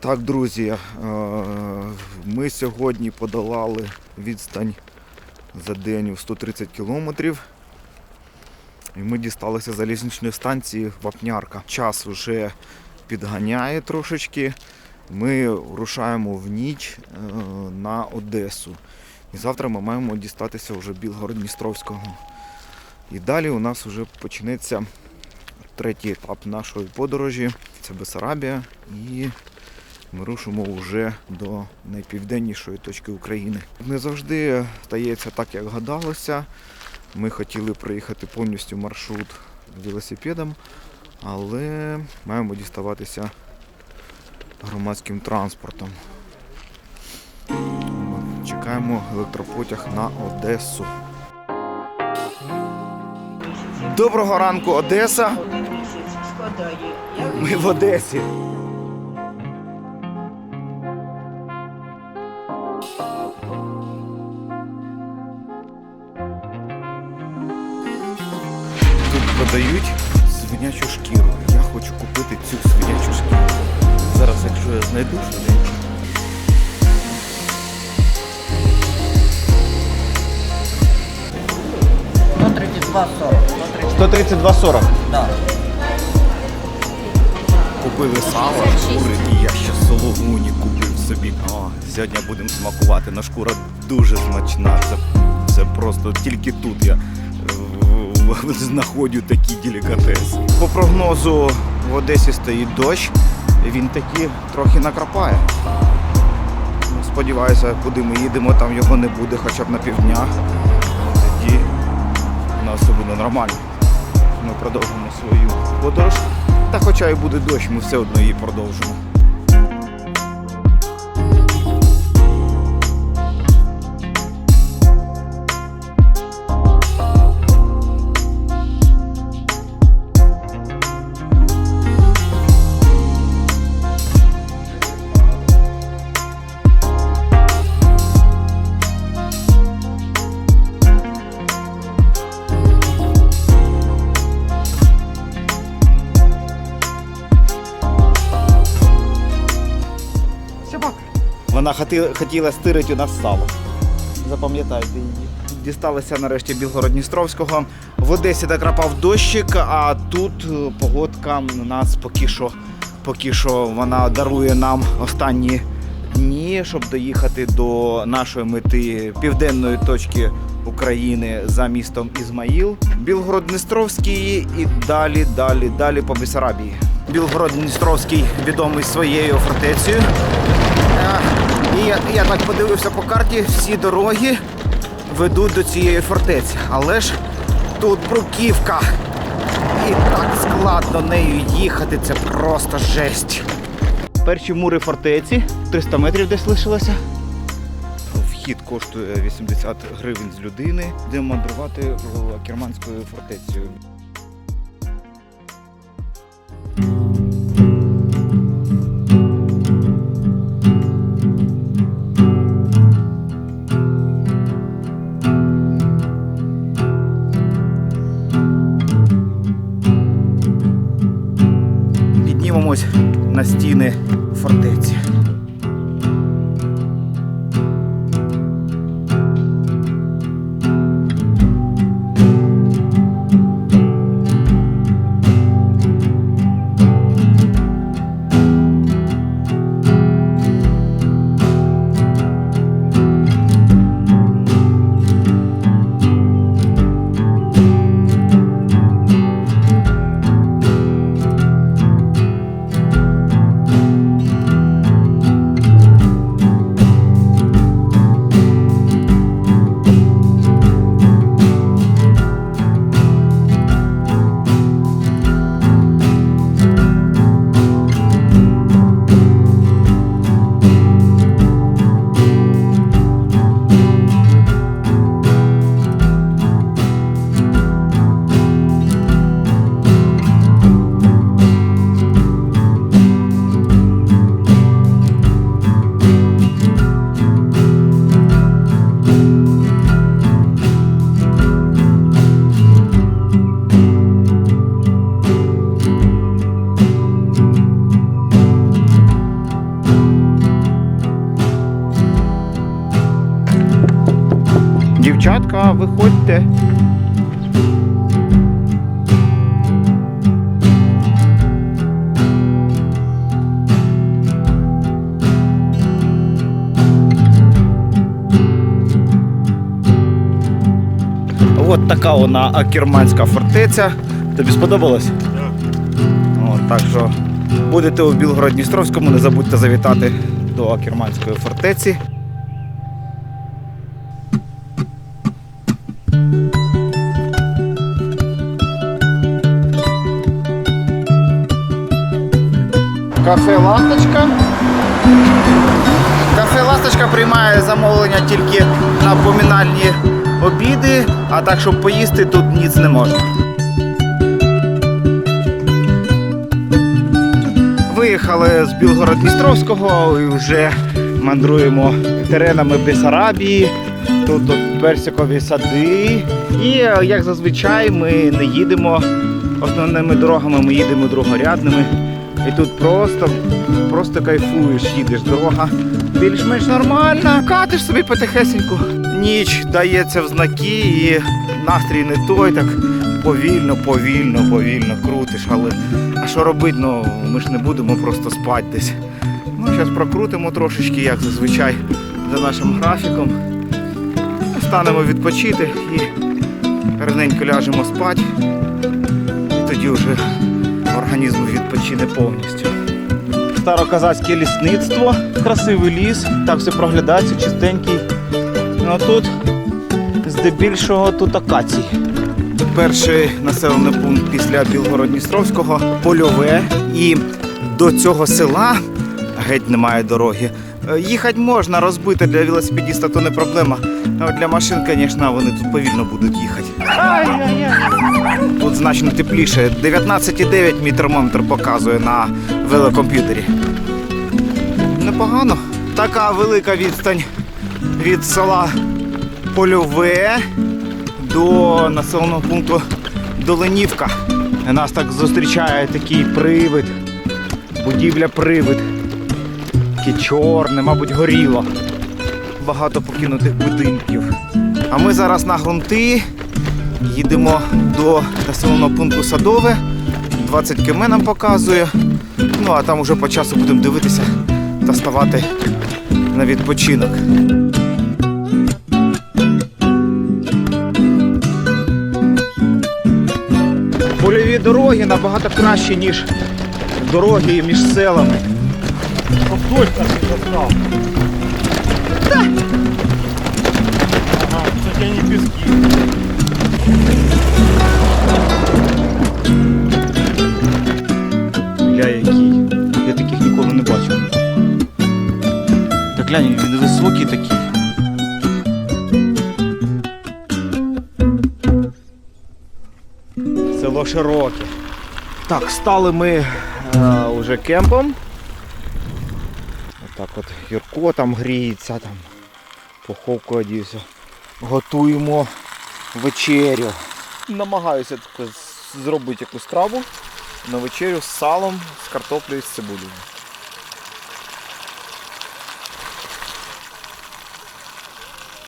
Так, друзі, е, ми сьогодні подолали відстань за день у 130 кілометрів. І ми дісталися залізничної станції Вапнярка. Час вже підганяє трошечки. Ми рушаємо в ніч е, на Одесу. І завтра ми маємо дістатися вже Білгород-Дністровського. І далі у нас вже почнеться третій етап нашої подорожі. Це Бесарабія. І ми рушимо вже до найпівденнішої точки України. Не завжди стається так, як гадалося. Ми хотіли проїхати повністю маршрут велосипедом, але маємо діставатися громадським транспортом. Чекаємо електропотяг на Одесу. Доброго ранку, Одеса! Ми в Одесі. Продають свинячу шкіру. Я хочу купити цю свинячу шкіру. Зараз, якщо я знайду ну, 32 40. 132,40. Да. Купили сало, шкури, і я ще сологуні купив собі. О, сьогодні будемо смакувати. На шкура дуже смачна. Це, це просто тільки тут я знаходжу такі делікатеси. По прогнозу в Одесі стоїть дощ, він таки трохи накрапає. Сподіваюся, куди ми їдемо, там його не буде хоча б на півдня. Тоді у нас все буде нормально. Ми продовжимо свою подорож. Та хоча і буде дощ, ми все одно її продовжимо. Вона хотіла стирити у нас сало. Запам'ятайте її. Дісталися нарешті Білгород-Дністровського. В Одесі докрапав дощик, а тут е, погодка нас поки що, поки що вона дарує нам останні дні, щоб доїхати до нашої мети південної точки України за містом Ізмаїл. Білгород-Дністровський і далі, далі, далі по Бесарабії. Білгород-Дністровський відомий своєю фортецею. Я, я так подивився по карті, всі дороги ведуть до цієї фортеці. Але ж тут бруківка. І так складно нею їхати, це просто жесть. Перші мури фортеці, 300 метрів десь лишилося. Вхід коштує 80 гривень з людини. Будемо мандрувати керманською фортецею. На стіни Дівчатка, виходьте. От така вона акерманська фортеця. Тобі сподобалось? Так. От, так що будете у Білгород-Дністровському, не забудьте завітати до Акерманської фортеці. Кафе Ласточка. Кафе Ласточка приймає замовлення тільки на помінальні обіди, а так, щоб поїсти, тут ніц не можна. Виїхали з Білгород-Дністровського і вже мандруємо теренами Бесарабії. Тут, тут персикові сади. І е, як зазвичай ми не їдемо основними дорогами, ми їдемо другорядними. І тут просто, просто кайфуєш, їдеш. Дорога більш-менш нормальна, катиш собі потихесеньку. Ніч дається в знаки і настрій не той, так повільно, повільно, повільно крутиш. Але а що робити? Ну ми ж не будемо просто спати десь. Ну, зараз прокрутимо трошечки, як зазвичай, за нашим графіком. Станемо відпочити і раненько ляжемо спати. І тоді вже організм відпочине повністю. Староказацьке лісництво, красивий ліс, так все проглядається, чистенький. Ну а тут здебільшого тут акацій. Перший населений пункт після Білгород-Дністровського польове. І до цього села геть немає дороги. Е, Їхати можна, розбити для велосипедиста, то не проблема. А для машин, звісно, вони тут повільно будуть їхати. Тут значно тепліше. 19,9 мій термометр показує на велокомп'ютері. Непогано. Така велика відстань від села Польове до населеного пункту Доленівка. Нас так зустрічає такий привид. Будівля привид. Таке чорне, мабуть, горіло. Багато покинутих будинків. А ми зараз на ґрунти їдемо до населеного пункту Садове. 20 км нам показує. Ну а там уже по часу будемо дивитися та ставати на відпочинок. Польові дороги набагато кращі, ніж дороги між селами. Дождь так и достал. Ага, кстати, они пески. Гля який. Я таких ніколи не бачив. Так глянь, він високий такий. Село широке. Так, стали ми е, уже кемпом. От Юрко там гріється, там поховку одівся. Готуємо вечерю. Намагаюся зробити якусь траву на вечерю з салом, з картоплею з цибулею.